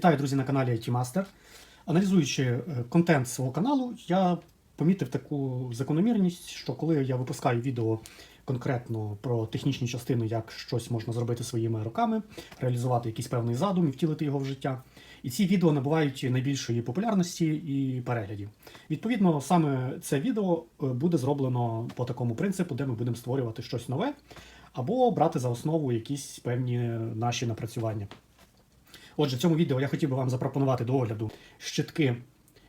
Вітаю, друзі, на каналі IT Master. Аналізуючи е, контент свого каналу, я помітив таку закономірність, що коли я випускаю відео конкретно про технічні частини, як щось можна зробити своїми руками, реалізувати якийсь певний задум і втілити його в життя. І ці відео набувають найбільшої популярності і переглядів. Відповідно, саме це відео е, буде зроблено по такому принципу, де ми будемо створювати щось нове або брати за основу якісь певні наші напрацювання. Отже, в цьому відео я хотів би вам запропонувати до огляду щитки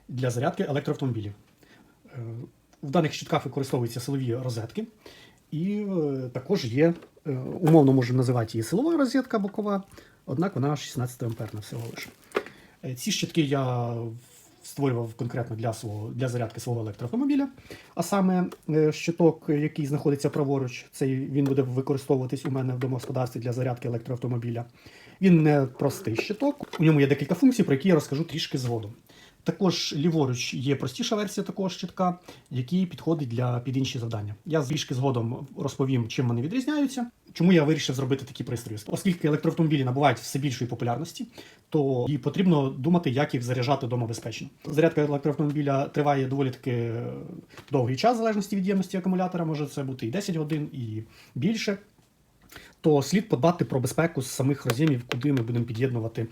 для зарядки електроавтомобілів. Е, В даних щитках використовуються силові розетки, і е, також є, е, умовно можемо називати її силова розетка бокова, однак вона 16 амперна всього лише. Ці щитки я створював конкретно для свого для зарядки свого електроавтомобіля. А саме щиток, який знаходиться праворуч, цей він буде використовуватись у мене в домогосподарстві для зарядки електроавтомобіля. Він не простий щиток. У ньому є декілька функцій, про які я розкажу трішки згодом. Також ліворуч є простіша версія такого щитка, який підходить для під інші завдання. Я трішки згодом розповім, чим вони відрізняються. Чому я вирішив зробити такі пристрої? Оскільки електроавтомобілі набувають все більшої популярності, то і потрібно думати, як їх заряджати вдома безпечно. Зарядка електроавтомобіля триває доволі таки довгий час, в залежності від ємності акумулятора, може це бути і 10 годин, і більше. То слід подбати про безпеку з самих роз'ємів, куди ми будемо під'єднувати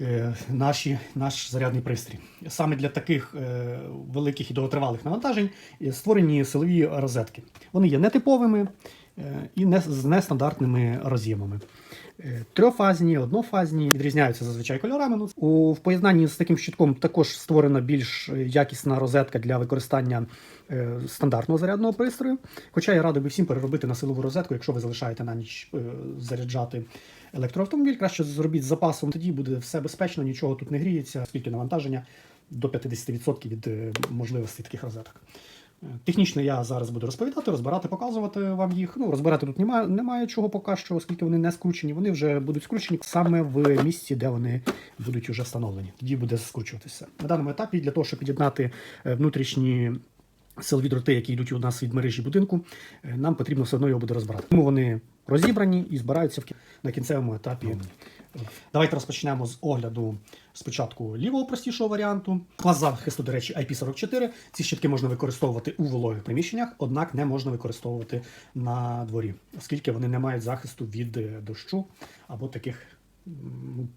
е, наші, наш зарядний пристрій. Саме для таких е, великих і довготривалих навантажень створені силові розетки. Вони є нетиповими е, і не, з нестандартними роз'ємами. Е, Трьохфазні, однофазні, відрізняються зазвичай кольорами. Ну, у, в поєднанні з таким щитком також створена більш якісна розетка для використання е, стандартного зарядного пристрою. Хоча я радий би всім переробити на силову розетку, якщо ви залишаєте на ніч е, заряджати електроавтомобіль, краще зробіть з запасом, тоді буде все безпечно, нічого тут не гріється, оскільки навантаження до 50% від можливостей таких розеток. Технічно я зараз буду розповідати, розбирати, показувати вам їх. Ну, розбирати тут немає, немає чого поки що, оскільки вони не скручені. Вони вже будуть скручені саме в місці, де вони будуть вже встановлені. Тоді буде скручуватися. На даному етапі для того, щоб під'єднати е, внутрішні силові дроти, які йдуть у нас від мережі будинку, е, нам потрібно все одно його буде розбирати. Тому вони розібрані і збираються на кінцевому етапі. Давайте розпочнемо з огляду спочатку лівого простішого варіанту. Клас захисту, до речі, IP44. Ці щитки можна використовувати у вологих приміщеннях, однак не можна використовувати на дворі, оскільки вони не мають захисту від е, дощу або таких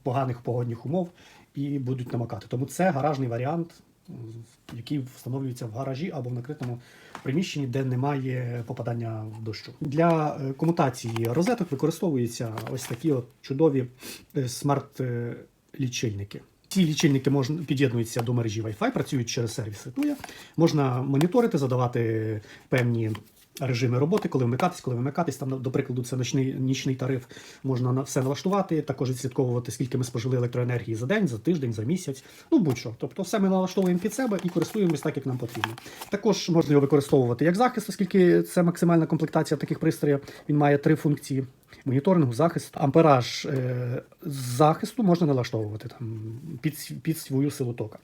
поганих погодних умов і будуть намокати. Тому це гаражний варіант, м, встановлюються в гаражі або в накритому приміщенні, де немає попадання в дощу. Для е, комутації розеток використовуються ось такі от чудові е, смарт-лічильники. Ці лічильники можна під'єднуються до мережі Wi-Fi, працюють через сервіс Tuya. Можна моніторити, задавати певні режими роботи, коли вмикатись, коли вимикатись. Там, до прикладу, це нічний, нічний тариф. Можна на все налаштувати, також відслідковувати, скільки ми спожили електроенергії за день, за тиждень, за місяць. Ну будь-що. Тобто, все ми налаштовуємо під себе і користуємось так, як нам потрібно. Також можна його використовувати як захист, оскільки це максимальна комплектація таких пристроїв. Він має три функції: моніторингу, захист, ампераж е, захисту можна налаштовувати там під, під свою силу тока.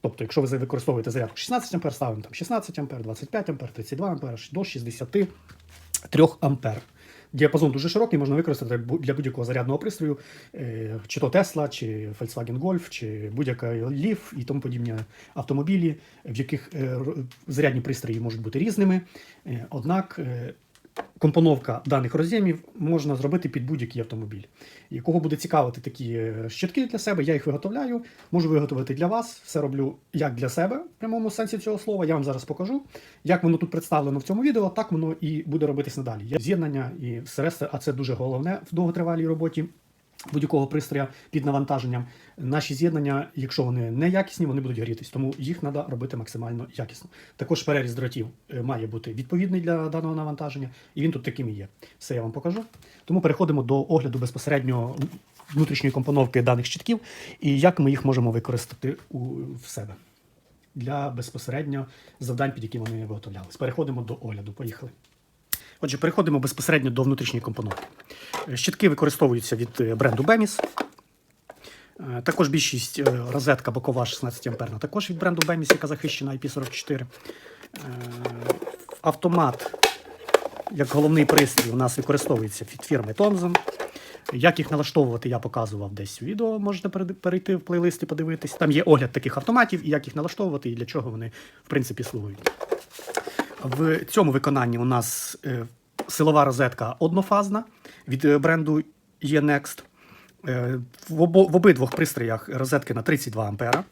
Тобто, якщо ви використовуєте зарядку 16 А, ставимо там 16 А, 25 А, 32 А, до 63 А. Діапазон дуже широкий, можна використати для будь-якого зарядного пристрою, е, чи то Tesla, чи Volkswagen Golf, чи будь-яка Leaf і тому подібні автомобілі, в яких е, зарядні пристрої можуть бути різними. Е, Однак компоновка даних роз'ємів можна зробити під будь-який автомобіль. І кого буде цікавити такі е, щитки для себе, я їх виготовляю, можу виготовити для вас. Все роблю як для себе, в прямому сенсі цього слова. Я вам зараз покажу. Як воно тут представлено в цьому відео, так воно і буде робитись надалі. Є з'єднання і средства, а це дуже головне в довготривалій роботі. Будь-якого пристроя під навантаженням наші з'єднання, якщо вони не якісні, вони будуть горітись, тому їх треба робити максимально якісно. Також переріз дротів е, має бути відповідний для даного навантаження, і він тут таким і є. Все я вам покажу. Тому переходимо до огляду безпосередньо внутрішньої компоновки даних щитків і як ми їх можемо використати у в себе для безпосередньо завдань, під які вони виготовлялись. Переходимо до огляду. Поїхали. Отже, переходимо безпосередньо до внутрішньої компоновки. Е, Щитки використовуються від е, бренду Bemis. Е, Також більшість розетка бокова 16 амперна, також від бренду Bemis, яка захищена IP44. Е, Автомат, як головний пристрій, у нас використовується від фірми Thomson. Як їх налаштовувати, я показував десь у відео. Можете перейти в плейлист і подивитись. Там є огляд таких автоматів, і як їх налаштовувати, і для чого вони в принципі слугують. В цьому виконанні у нас е, силова розетка однофазна від е, бренду Yenext. Е, В, обидвох пристроях розетки на 32 ампера.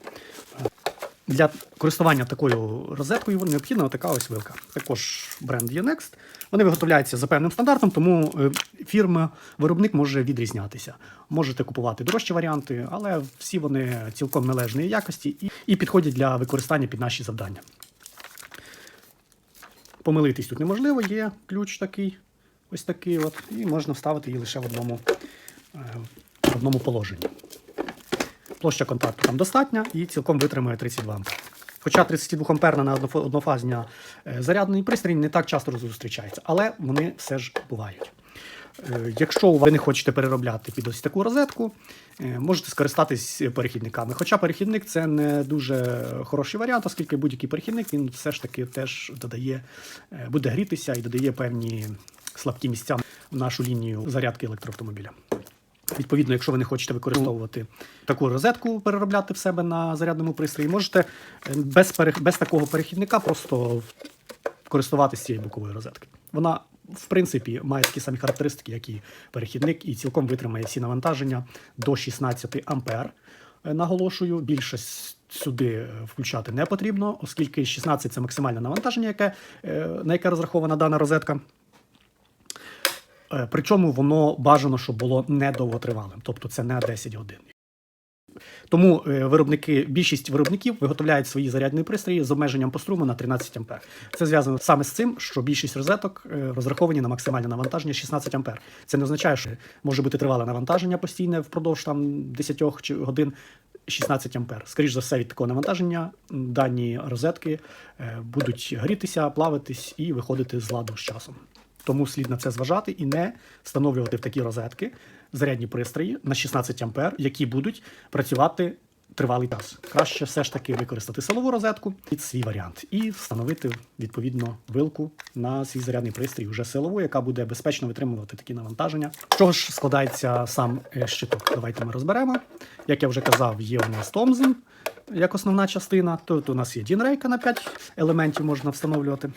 Для користування такою розеткою необхідна така ось вилка. Також бренд Yenext. Вони виготовляються за певним стандартом, тому е, фірма, виробник може відрізнятися. Можете купувати дорожчі варіанти, але всі вони цілком належної якості і підходять для використання під наші завдання. Помилитись тут неможливо, є ключ такий, ось такий, от, і можна вставити її лише в одному, е, в одному положенні. Площа контакту там достатня і цілком витримує 32 А. Хоча 32 А на однофазня е, зарядний пристрій не так часто зустрічається, але вони все ж бувають. Е, Якщо ви не хочете переробляти під ось таку розетку, е, можете скористатись перехідниками. Хоча перехідник це не дуже хороший варіант, оскільки будь-який перехідник він все ж таки теж додає, е, буде грітися і додає певні слабкі місця в нашу лінію зарядки електроавтомобіля. Відповідно, якщо ви не хочете використовувати таку розетку, переробляти в себе на зарядному пристрої, можете без, перех- без такого перехідника просто користуватися цією боковою розеткою. Вона, в принципі, має такі самі характеристики, як і перехідник, і цілком витримає всі навантаження до 16 ампер. Е, Наголошую, більше сюди е, включати не потрібно, оскільки 16 це максимальне навантаження, яке, е, на яке розрахована дана розетка. Причому воно бажано, щоб було недовготривалим, тобто це не 10 годин. Тому е, виробники, більшість виробників виготовляють свої зарядні пристрої з обмеженням по струму на 13 А. Це зв'язано саме з цим, що більшість розеток е, розраховані на максимальне навантаження 16 А. Це не означає, що може бути тривале навантаження постійне впродовж там 10 чи годин 16 А. Скоріше за все, від такого навантаження дані розетки е, будуть грітися, плавитись і виходити з ладу з часом. Тому слід на це зважати і не встановлювати в такі розетки зарядні пристрої на 16 А, які будуть працювати тривалий час. Краще все ж таки використати силову розетку під свій варіант і встановити відповідно вилку на свій зарядний пристрій вже силову, яка буде безпечно витримувати такі навантаження. З чого ж складається сам е, щиток? Давайте ми розберемо. Як я вже казав, є у нас Томзен як основна частина. Тут у нас є дінрейка на 5 елементів можна встановлювати.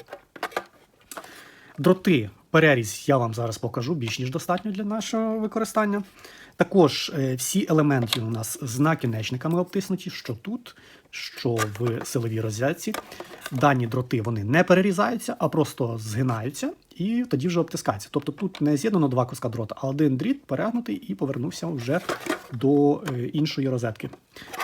Дроти, переріз я вам зараз покажу більш ніж достатньо для нашого використання. Також е, всі елементи у нас з накінечниками обтиснуті, що тут, що в силовій розв'язці. Дані дроти вони не перерізаються, а просто згинаються і тоді вже обтискаються. Тобто тут не з'єднано два куска дрота, а один дріт перегнутий і повернувся вже до е, іншої розетки.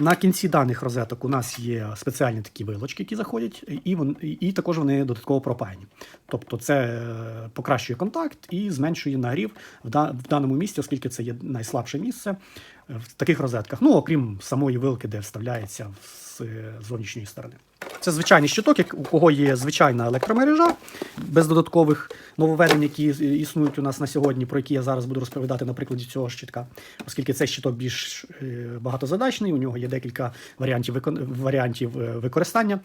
На кінці даних розеток у нас є спеціальні такі вилочки, які заходять, і, вон, і, також вони додатково пропаяні. Тобто це е, покращує контакт і зменшує нагрів в, в даному місці, оскільки це є найслабше місце е, в таких розетках. Ну, окрім самої вилки, де вставляється з зовнішньої сторони. Це звичайний щиток, як у кого є звичайна електромережа без додаткових нововведень, які існують у нас на сьогодні, про які я зараз буду розповідати на прикладі цього щитка, оскільки цей щиток більш е, багатозадачний, у нього є декілька варіантів, варіантів е, використання.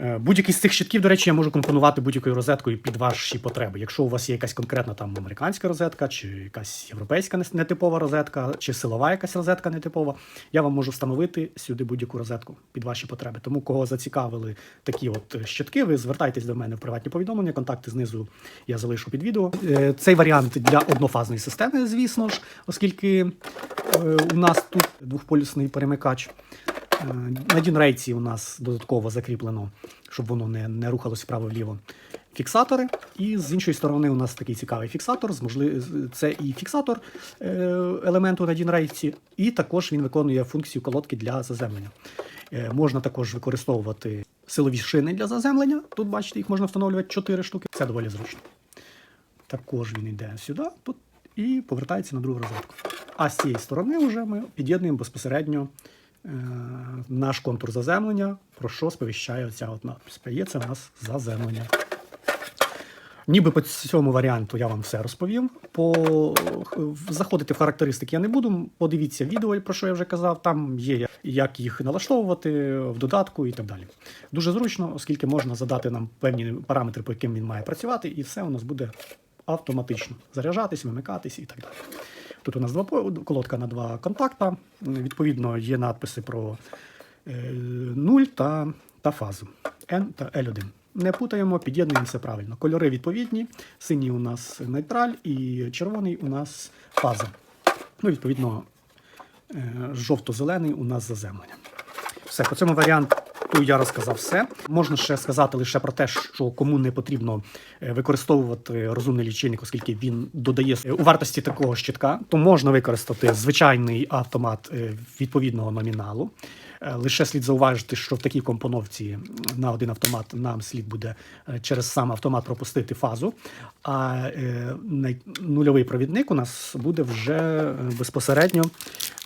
Е, Будь-який з цих щитків, до речі, я можу компонувати будь-якою розеткою під ваші потреби. Якщо у вас є якась конкретна там американська розетка, чи якась європейська нетипова розетка, чи силова якась розетка нетипова, я вам можу встановити сюди будь-яку розетку під ваші потреби. Тому кого зацікавили такі от щитки, ви звертайтесь до мене в приватні повідомлення. Контакти знизу я залишу під відео. Е, Цей варіант для однофазної системи, звісно ж, оскільки е, у нас тут двохполюсний перемикач. Е, На дінрейці у нас додатково закріплено, щоб воно не, не рухалося вправо-вліво. Фіксатори. І з іншої сторони, у нас такий цікавий фіксатор. Це і фіксатор е, елементу на дінрейці, і також він виконує функцію колодки для заземлення. Е, Можна також використовувати силові шини для заземлення. Тут, бачите, їх можна встановлювати 4 штуки. Це доволі зручно. Також він йде сюди і повертається на другу розетку. А з цієї сторони вже ми під'єднуємо безпосередньо наш контур заземлення, про що сповіщає оця от надпись. Це у нас заземлення. Ніби по цьому варіанту я вам все розповім. По... Заходити в характеристики я не буду. Подивіться відео, про що я вже казав. Там є як їх налаштовувати в додатку і так далі. Дуже зручно, оскільки можна задати нам певні параметри, по яким він має працювати, і все у нас буде автоматично заряджатись, вимикатись і так далі. Тут у нас два колодка на два контакта. Відповідно, є надписи про е, 0 та, та фазу N та L1. Не путаємо, під'єднуємо все правильно. Кольори відповідні. Синій у нас нейтраль і червоний у нас фаза. Ну, відповідно, е, жовто-зелений у нас заземлення. Все, по цьому варіанту я розказав все. Можна ще сказати лише про те, що кому не потрібно е, використовувати розумний лічильник, оскільки він додає е, у вартості такого щитка, то можна використати звичайний автомат е, відповідного номіналу. Лише слід зауважити, що в такій компоновці на один автомат нам слід буде через сам автомат пропустити фазу, а нульовий провідник у нас буде вже безпосередньо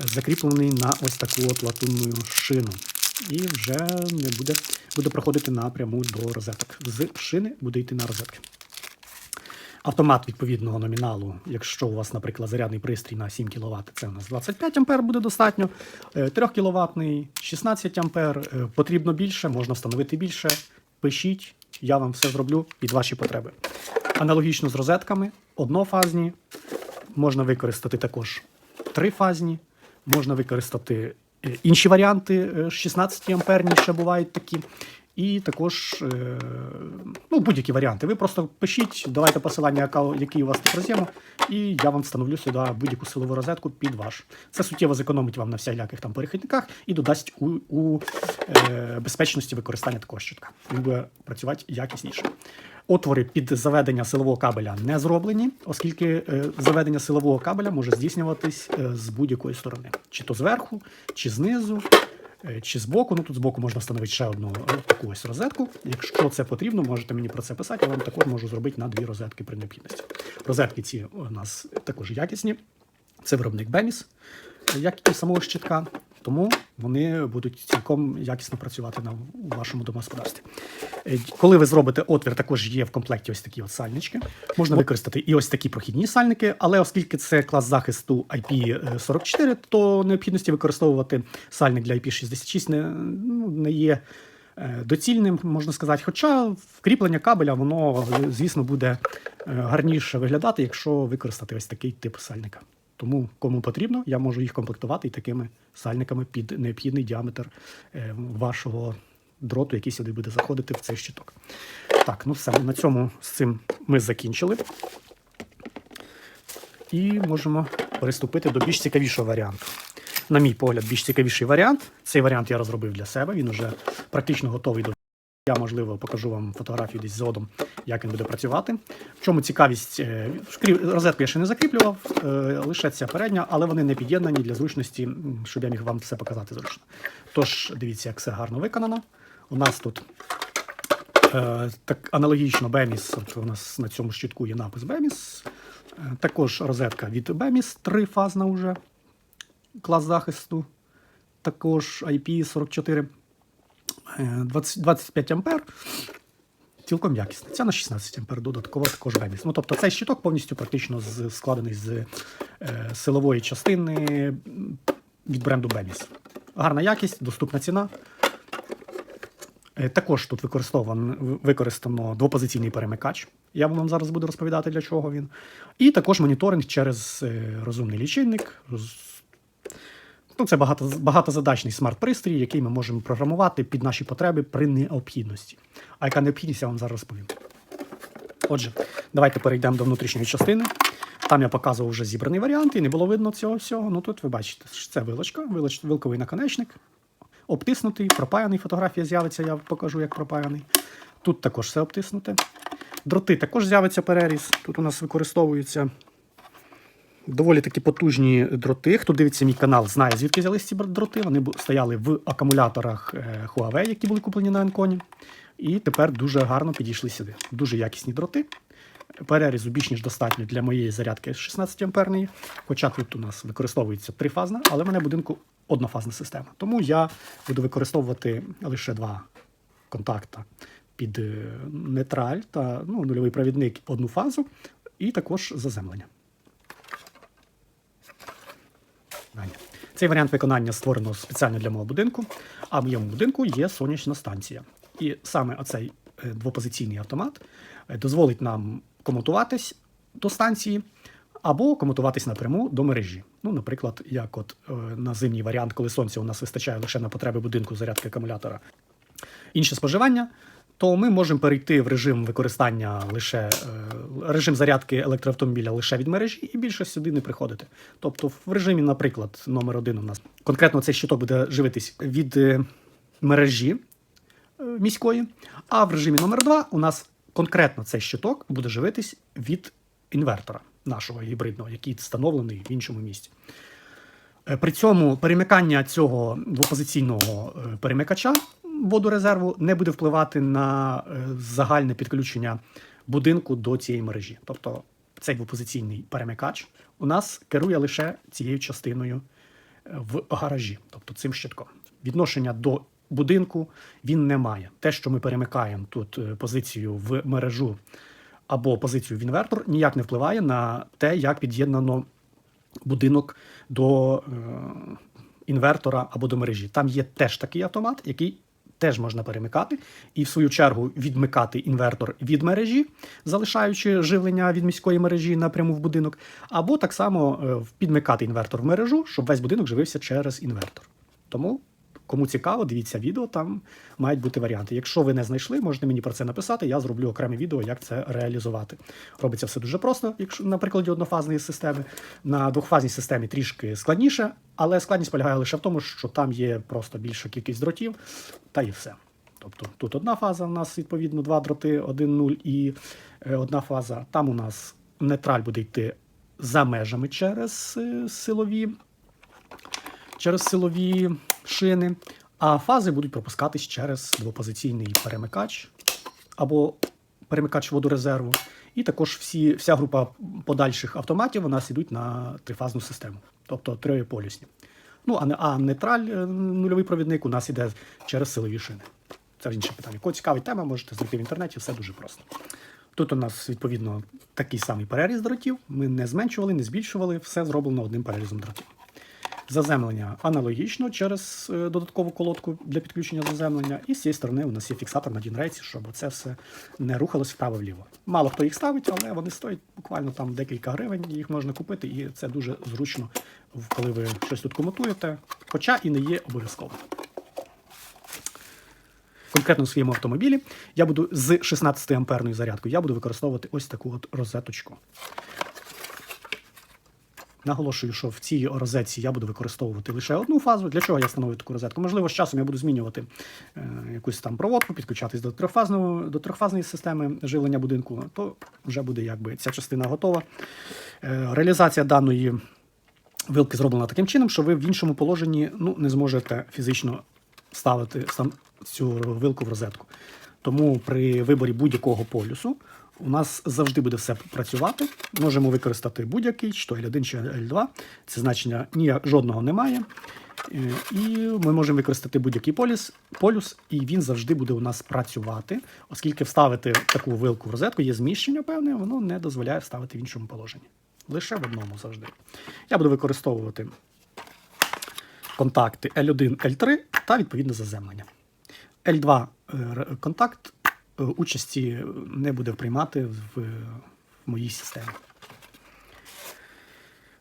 закріплений на ось таку от латунну шину. І вже не буде, буде проходити напряму до розеток. З шини буде йти на розетки. Автомат відповідного номіналу, якщо у вас, наприклад, зарядний пристрій на 7 кВт, це у нас 25 А буде достатньо. 3 кВт, 16 А, потрібно більше, можна встановити більше. Пишіть, я вам все зроблю під ваші потреби. Аналогічно з розетками, однофазні, можна використати також трифазні, можна використати інші варіанти, е, 16 амперні ще бувають такі. І також е, ну, будь-які варіанти. Ви просто пишіть, давайте посилання, який у вас тут роз'єму, і я вам встановлю сюди будь-яку силову розетку під ваш. Це суттєво зекономить вам на всіляких там перехідниках і додасть у, у е, безпечності використання такого щитка. Він буде працювати якісніше. Отвори під заведення силового кабеля не зроблені, оскільки е, заведення силового кабеля може здійснюватись е, з будь-якої сторони, чи то зверху, чи знизу, чи збоку. Ну тут збоку можна встановити ще одну е, таку ось розетку. Якщо це потрібно, можете мені про це писати. Я вам також можу зробити на дві розетки при необхідності. Розетки ці у нас також якісні. Це виробник Беміс, як і самого щитка. Тому вони будуть цілком якісно працювати на вашому домогосподарстві. Е, Коли ви зробите отвір, також є в комплекті ось такі от сальнички. Можна використати і ось такі прохідні сальники, але оскільки це клас захисту IP44, то необхідності використовувати сальник для IP66 не, ну, не є е, доцільним, можна сказати. Хоча вкріплення кабеля, воно, звісно, буде е, гарніше виглядати, якщо використати ось такий тип сальника. Тому кому потрібно, я можу їх комплектувати і такими сальниками під необхідний діаметр е, вашого дроту, який сюди буде заходити в цей щиток. Так, ну все, на цьому з цим ми закінчили. І можемо приступити до більш цікавішого варіанту. На мій погляд, більш цікавіший варіант. Цей варіант я розробив для себе. Він уже практично готовий до. Я, можливо, покажу вам фотографію десь згодом, як він буде працювати. В чому цікавість? е, Розетку я ще не закріплював, е, лише ця передня, але вони не під'єднані для зручності, щоб я міг вам все показати зручно. Тож, дивіться, як все гарно виконано. У нас тут е, так аналогічно Беміс. От у нас на цьому щитку є напис Беміс. Також розетка від Беміс, трифазна вже клас захисту. Також IP44. Е, 20, 25 ампер. Цілком якісна. Ця на 16 ампер додатково також Беміс. Ну, тобто цей щиток повністю практично з, складений з е, силової частини від бренду Беміс. Гарна якість, доступна ціна. Е, Також тут використано двопозиційний перемикач. Я вам зараз буду розповідати, для чого він. І також моніторинг через е, розумний лічильник. Ну, це багато, багатозадачний смарт-пристрій, який ми можемо програмувати під наші потреби при необхідності. А яка необхідність, я вам зараз розповім. Отже, давайте перейдемо до внутрішньої частини. Там я показував вже зібраний варіант, і не було видно цього всього. Ну тут ви бачите, що це вилочка, вилоч, вилковий наконечник, обтиснутий, пропаяний. Фотографія з'явиться, я покажу, як пропаяний. Тут також все обтиснуте. Дроти також з'явиться переріз. Тут у нас використовуються доволі такі потужні дроти. Хто дивиться мій канал, знає, звідки взялись ці дроти. Вони стояли в акумуляторах е, Huawei, які були куплені на Енконі. І тепер дуже гарно підійшли сюди. Дуже якісні дроти. Перерізу більш ніж достатньо для моєї зарядки 16 амперної. Хоча тут у нас використовується трифазна, але в мене в будинку однофазна система. Тому я буду використовувати лише два контакта під е, нейтраль та ну, нульовий провідник одну фазу, і також заземлення. Аня. Цей варіант виконання створено спеціально для мого будинку, а в моєму будинку є сонячна станція. І саме оцей е, двопозиційний автомат е, дозволить нам комутуватись до станції, або комутуватись напряму до мережі. Ну, наприклад, як от е, на зимній варіант, коли сонця у нас вистачає лише на потреби будинку зарядки акумулятора, інше споживання, то ми можемо перейти в режим використання лише е, режим зарядки електроавтомобіля лише від мережі і більше сюди не приходити. Тобто, в режимі, наприклад, номер один у нас конкретно цей щиток буде живитись від е, мережі е, міської, а в режимі номер 2 у нас конкретно цей щиток буде живитись від інвертора нашого гібридного, який встановлений в іншому місці. При цьому перемикання цього двопозиційного перемикача водорезерву не буде впливати на е, загальне підключення будинку до цієї мережі. Тобто цей двопозиційний перемикач у нас керує лише цією частиною е, в гаражі, тобто цим щитком. Відношення до будинку він не має. Те, що ми перемикаємо тут е, позицію в мережу або позицію в інвертор, ніяк не впливає на те, як під'єднано будинок до інвертора або до мережі. Там є теж такий автомат, який теж можна перемикати, і в свою чергу відмикати інвертор від мережі, залишаючи живлення від міської мережі напряму в будинок, або так само е, підмикати інвертор в мережу, щоб весь будинок живився через інвертор. Тому. Кому цікаво, дивіться відео, там мають бути варіанти. Якщо ви не знайшли, можете мені про це написати. Я зроблю окреме відео, як це реалізувати. Робиться все дуже просто, якщо на прикладі однофазної системи. На двохфазній системі трішки складніше, але складність полягає лише в тому, що там є просто більша кількість дротів, та і все. Тобто тут одна фаза, у нас відповідно два дроти, 1-0 і е, одна фаза. Там у нас нейтраль буде йти за межами через е, силові через силові шини, а фази будуть пропускатись через двопозиційний перемикач або перемикач водорезерву. І також всі, вся група подальших автоматів у нас йдуть на трифазну систему, тобто триполюсні. Ну, а, не, а нейтраль, е, нульовий провідник, у нас іде через силові шини. Це інше питання. Кого цікавить тема, можете знайти в інтернеті, все дуже просто. Тут у нас, відповідно, такий самий переріз дротів. Ми не зменшували, не збільшували, все зроблено одним перерізом дротів. Заземлення аналогічно через е, додаткову колодку для підключення заземлення. І з цієї сторони у нас є фіксатор на дінрейці, щоб це все не рухалось вправо-вліво. Мало хто їх ставить, але вони стоять буквально там декілька гривень, їх можна купити, і це дуже зручно, коли ви щось тут комутуєте, хоча і не є обов'язково. Конкретно в своєму автомобілі я буду з 16 амперною зарядкою я буду використовувати ось таку от розеточку. Наголошую, що в цій розетці я буду використовувати лише одну фазу. Для чого я встановлю таку розетку? Можливо, з часом я буду змінювати е, якусь там проводку, підключатись до трьохфазного до трьохфазної системи живлення будинку. То вже буде якби ця частина готова. Е, реалізація даної вилки зроблена таким чином, що ви в іншому положенні ну, не зможете фізично ставити сам цю вилку в розетку. Тому при виборі будь-якого полюсу у нас завжди буде все працювати. Можемо використати будь-який, чи то L1 чи L2. Це значення ні жодного немає. Е, І ми можемо використати будь-який полюс, полюс, і він завжди буде у нас працювати, оскільки вставити таку вилку в розетку є зміщення певне, воно не дозволяє вставити в іншому положенні. Лише в одному завжди. Я буду використовувати контакти L1, L3 та відповідне заземлення. L2 е, контакт участі не буде приймати в, в моїй системі.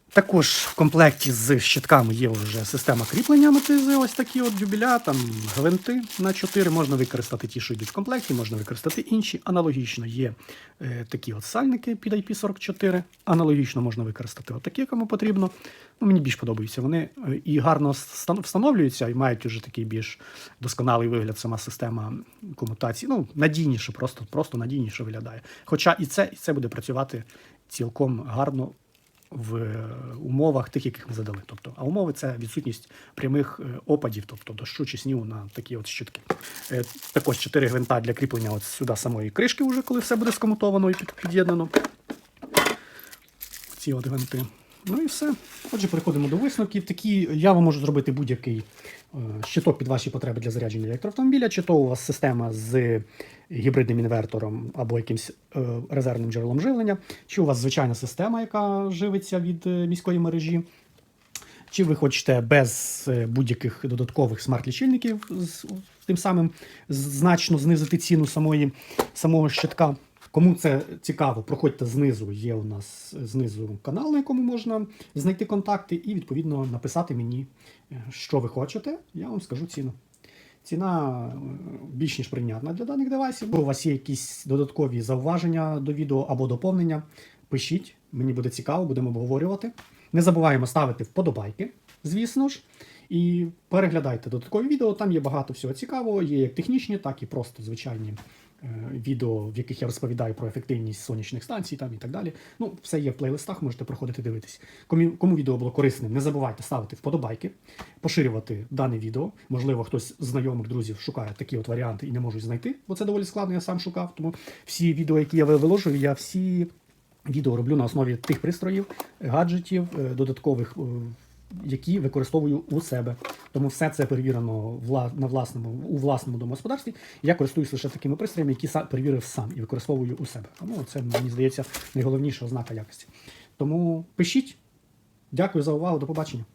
Також в комплекті з щитками є вже система кріплення мотизи, ось такі от дюбеля, там гвинти на 4. Можна використати ті, що йдуть в комплекті, можна використати інші. Аналогічно є е, такі от сальники під IP44. Аналогічно можна використати отакі, кому потрібно. Ну, мені більш подобаються. Вони е, і гарно встановлюються, і мають уже такий більш досконалий вигляд, сама система комутації. Ну, надійніше, просто, просто надійніше виглядає. Хоча і це, і це буде працювати цілком гарно в е, умовах тих, яких ми задали. Тобто, а умови це відсутність прямих е, опадів, тобто дощу чи снігу на такі от щитки. Е, Також 4 гвинта для кріплення от сюди самої кришки, вже коли все буде скомутовано і під'єднано. Ці от гвинти. Ну і все. Отже, переходимо до висновків. Такі я вам можу зробити будь-який е, щиток під ваші потреби для зарядження електроавтомобіля, чи то у вас система з гібридним інвертором або якимсь е, резервним джерелом живлення, чи у вас звичайна система, яка живиться від е, міської мережі. Чи ви хочете без будь-яких додаткових смарт-лічильників, з- тим самим значно знизити ціну самої, самого щитка? Кому це цікаво, проходьте знизу. Є у нас знизу канал, на якому можна знайти контакти, і відповідно написати мені, е, що ви хочете. Я вам скажу ціну. Ціна е, більш ніж прийнятна для даних девайсів. Якщо у вас є якісь додаткові зауваження до відео або доповнення, пишіть, мені буде цікаво, будемо обговорювати. Не забуваємо ставити вподобайки, звісно ж. І переглядайте додаткові відео. Там є багато всього цікавого, є як технічні, так і просто звичайні е, відео, в яких я розповідаю про ефективність сонячних станцій там і так далі. Ну, все є в плейлистах, можете проходити дивитись. Кому, кому відео було корисним, не забувайте ставити вподобайки, поширювати дане відео. Можливо, хтось з знайомих друзів шукає такі от варіанти і не можуть знайти, бо це доволі складно, я сам шукав. Тому всі відео, які я виложую, я всі відео роблю на основі тих пристроїв, гаджетів, е, додаткових, е, які використовую у себе. Тому все це перевірено на власному, у власному домогосподарстві. Я користуюсь лише такими пристроями, які сам перевірив сам і використовую у себе. Тому це, мені здається, найголовніша ознака якості. Тому пишіть. Дякую за увагу, до побачення.